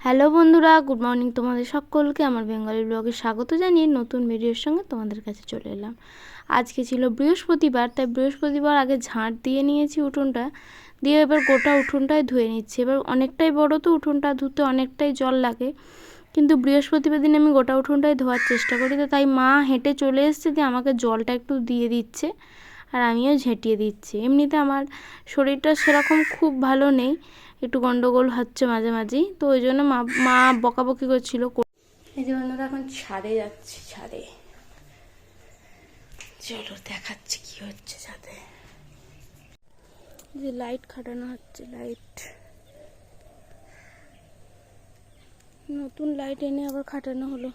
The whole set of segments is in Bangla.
হ্যালো বন্ধুরা, গুড মর্নিং তোমাদের সকলকে। আমার বেঙ্গলি ব্লগে স্বাগত জানিয়ে নতুন ভিডিওর সঙ্গে তোমাদের কাছে চলে এলাম। আজকে ছিল বৃহস্পতিবার, তাই বৃহস্পতিবার আগে ঝাঁট দিয়ে নিয়েছি উঠোনটা। দিয়ে এবার গোটা উঠোনটাই ধুয়ে নিচ্ছি। এবার অনেকটাই বড় তো উঠোনটা, ধুতে অনেকটাই জল লাগে। কিন্তু বৃহস্পতিবার দিন আমি গোটা উঠোনটাই ধোয়ার চেষ্টা করি, তো তাই মা হেঁটে চলে এসছে, দিয়ে আমাকে জলটা একটু দিয়ে দিচ্ছে। আর আমিও ঝেঁটিয়ে দিচ্ছি। এমনিতে আমার শরীরটা সেরকম খুব ভালো নেই, একটু গন্ডগোল হচ্ছে মাঝে মাঝেই, তো ওই জন্য মা মা বকাবকি করছিল এই যে বন্ধুরা, এখন ছাদে যাচ্ছি, ছাদে। চলো দেখাচ্ছি কি হচ্ছে ছাদে। যে লাইট খাটানো হচ্ছে, লাইট। নতুন লাইট এনে আবার খাটানো হলো।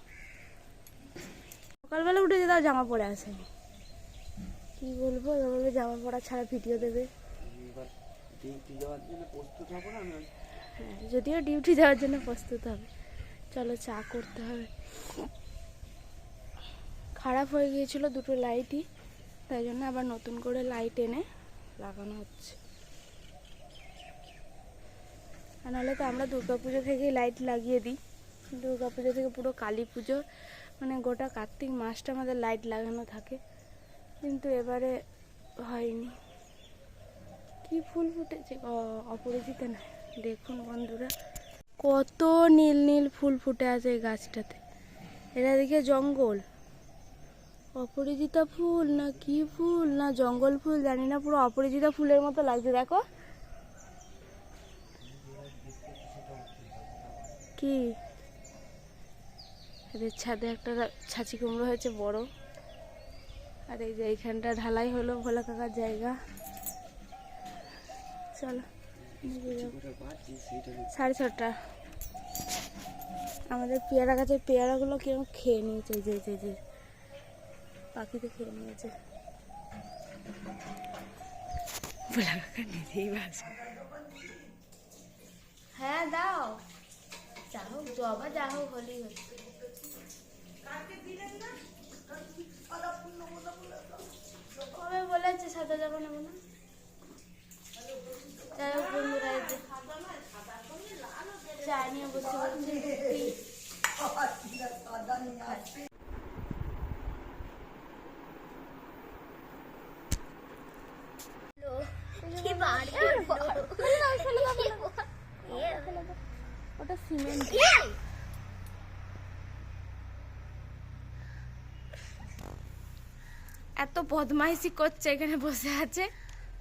সকালবেলা উঠে যে জামা পরে আসেনি। কি বলব? এবার জামা পড়া ছাড়া ভিডিও দেবে। ডিউটি যাওয়ার জন্য প্রস্তুত হব না হ্যাঁ যদিও ডিউটি যাওয়ার জন্য প্রস্তুত হবে। চলো চা করতে হবে। খারাপ হয়ে গিয়েছিল দুটো লাইটই তাই জন্য আবার নতুন করে লাইট এনে লাগানো হচ্ছে। আর নাহলে তো আমরা দুর্গা পুজো থেকেই লাইট লাগিয়ে দিই। দুর্গা পুজো থেকে পুরো কালী পুজো মানে গোটা কার্তিক মাসটা আমাদের লাইট লাগানো থাকে। কিন্তু এবারে হয়নি। কি ফুল ফুটেছে? অ- অপরাজিতা না। দেখুন বন্ধুরা, কত নীল নীল ফুল ফুটে আছে এই গাছটাতে। এটা দেখে জঙ্গল। অপরাজিতা ফুল না কি ফুল না জঙ্গল ফুল, জানি না, পুরো অপরাজিতা ফুলের মতো লাগছে, দেখো। কি? এদের ছাদে একটা ছাঁচি কুমড়ো হয়েছে, বড়। আর এই যে এইখানটা ঢালাই হলো ভোলা কাকার জায়গা। চলো। সাড়ে ছটা। আমাদের পেয়ারা গাছের পেয়ারাগুলো কীরকম খেয়ে নিয়েছে এই যে যে, যে। পাখিতে খেয়ে নিয়েছে। ভোলা কাকা নিজেই বাসে হ্যাঁ দাও যা হোক জবা যা হোক হলেই হচ্ছে কবে বলেছে সাদা যাব নেব না? যাই হোক বন্ধুরা চা নিয়ে বসে বলছি। ওটা সিমেন্ট। এত বদমাইশি করছে এখানে বসে আছে।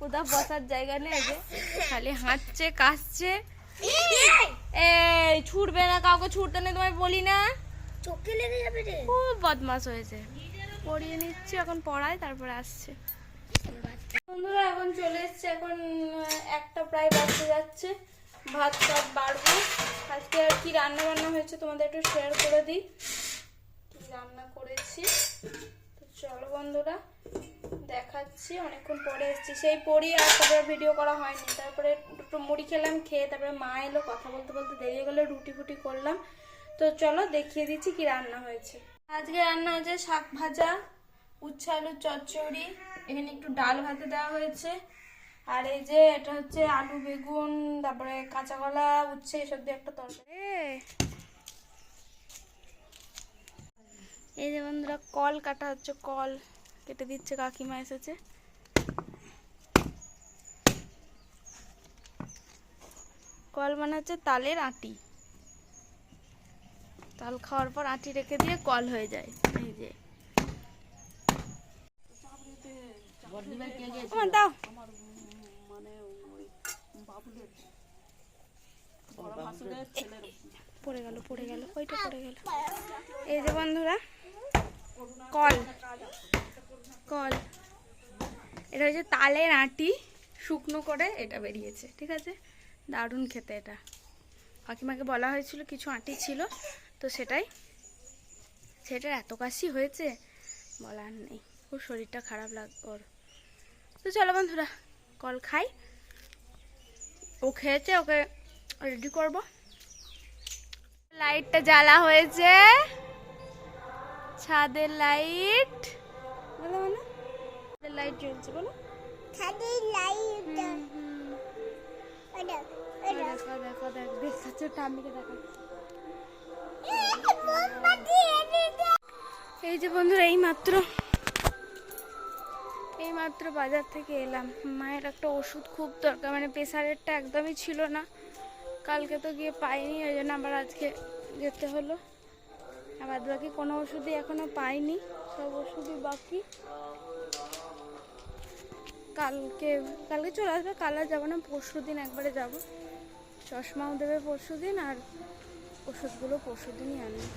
কোথাও বসার জায়গা নেই যে খালি হাঁটছে কাশছে এই ছুটবে না কাউকে ছুটতে নেই তোমায় বলি না। চোখে লেগে যাবে রে। খুব বদমাস হয়েছে। পড়িয়ে নিচ্ছি এখন পড়ায় তারপরে আসছে। বন্ধুরা এখন চলে এসছে এখন একটা প্রায় বাজতে যাচ্ছে। ভাত টাত বাড়বো। আজকে আর কি রান্না বান্না হয়েছে তোমাদের একটু শেয়ার করে দিই। কি রান্না করেছি? চলো বন্ধুরা, দেখাচ্ছি, অনেকক্ষণ পরে এসেছি। সেই পরই আর তারপরে ভিডিও করা হয়নি। তারপরে একটু মুড়ি খেলাম, খেয়ে তারপরে মা এলো, কথা বলতে বলতে দেরি হয়ে গেলে, রুটি ফুটি করলাম। তো চলো দেখিয়ে দিচ্ছি কি রান্না হয়েছে। আজকে রান্না হয়েছে শাক ভাজা, উচ্ছে আলুর চচ্চড়ি, এখানে একটু ডাল ভাতে দেওয়া হয়েছে। আর এই যে এটা হচ্ছে আলু, বেগুন, তারপরে কাঁচা কলা উচ্ছে, এসব দিয়ে একটা তরকারি। বন্ধুরা কল কাটা হচ্ছে কল কেটে দিচ্ছে কাকিমা এসেছে। কল মানে হচ্ছে তালের আটি। তাল খাওয়ার পর আটি রেখে দিয়ে কল হয়ে যায় এই যে। দাও। পড়ে গেল পড়ে গেল ওইটা পড়ে গেল। এই যে বন্ধুরা কল। কল। এটা হচ্ছে তালের আটি, শুকনো করে এটা বেরিয়েছে, ঠিক আছে? দারুণ খেতে এটা। কাকিমাকে বলা হয়েছিল কিছু আটি ছিল, তো সেটাই। সেটার এত কাশি হয়েছে, বলার নেই। খুব শরীরটা খারাপ লাগ, ওর। তো চলো বন্ধুরা, কল খাই। ও খেয়েছে, ওকে রেডি করব। লাইটটা জ্বালা হয়েছে। ছাদের লাইট। বলো বলো। ছাদের লাইট জ্বলছে বলো। ছাদের লাইট। দেখো দেখো দেখ। দেখাচ্ছ টামিকে দেখো এই যে বন্ধুরা এই মাত্র এই মাত্র বাজার থেকে এলাম। মায়ের একটা ওষুধ খুব দরকার মানে প্রেসারেরটা একদমই ছিল না। কালকে তো গিয়ে পাইনি ওই জন্য আবার আজকে যেতে হলো। আর বাকি কোনো ওষুধই এখনও পাইনি, সব ওষুধই বাকি। কালকে কালকে চলে আসবে, কাল আর যাব না, পরশু দিন একবারে যাব। চশমাও দেবে পরশু দিন আর ওষুধগুলো পরশু দিনই আনলাম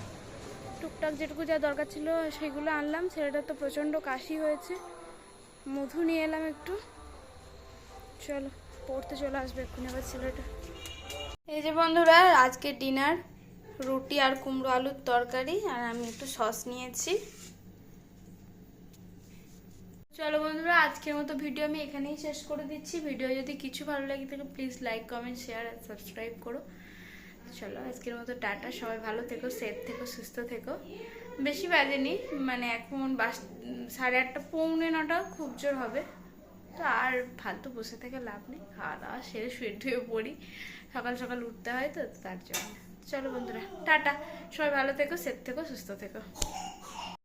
টুকটাক যেটুকু যা দরকার ছিল সেগুলো আনলাম ছেলেটা তো প্রচণ্ড কাশি হয়েছে। মধু নিয়ে এলাম একটু। চলো, পড়তে চলে আসবে এক্ষুনি আবার ছেলেটা। এই যে বন্ধুরা, আজকে ডিনার রুটি আর কুমড়ো আলুর তরকারি, আর আমি একটু সস নিয়েছি। চলো বন্ধুরা, আজকের মতো ভিডিও আমি এখানেই শেষ করে দিচ্ছি। ভিডিও যদি কিছু ভালো লাগে থাকে প্লিজ লাইক কমেন্ট শেয়ার আর সাবস্ক্রাইব করো। চলো, আজকের মতো টাটা। সবাই ভালো থেকো সেফ থেকো, সুস্থ থেকো। বেশি বাজেনি মানে এখন বাস, সাড়ে আটটা, পৌনে নটা, খুব জোর হবে। তো আর ফালতু বসে থেকে লাভ নেই। খাওয়া দাওয়া সেরে শুয়ে টুয়ে পড়ি। সকাল সকাল উঠতে হয় তো, তার জন্য। চলো বন্ধুরা টাটা সবাই ভালো থেকো সেফ থেকো সুস্থ থেকো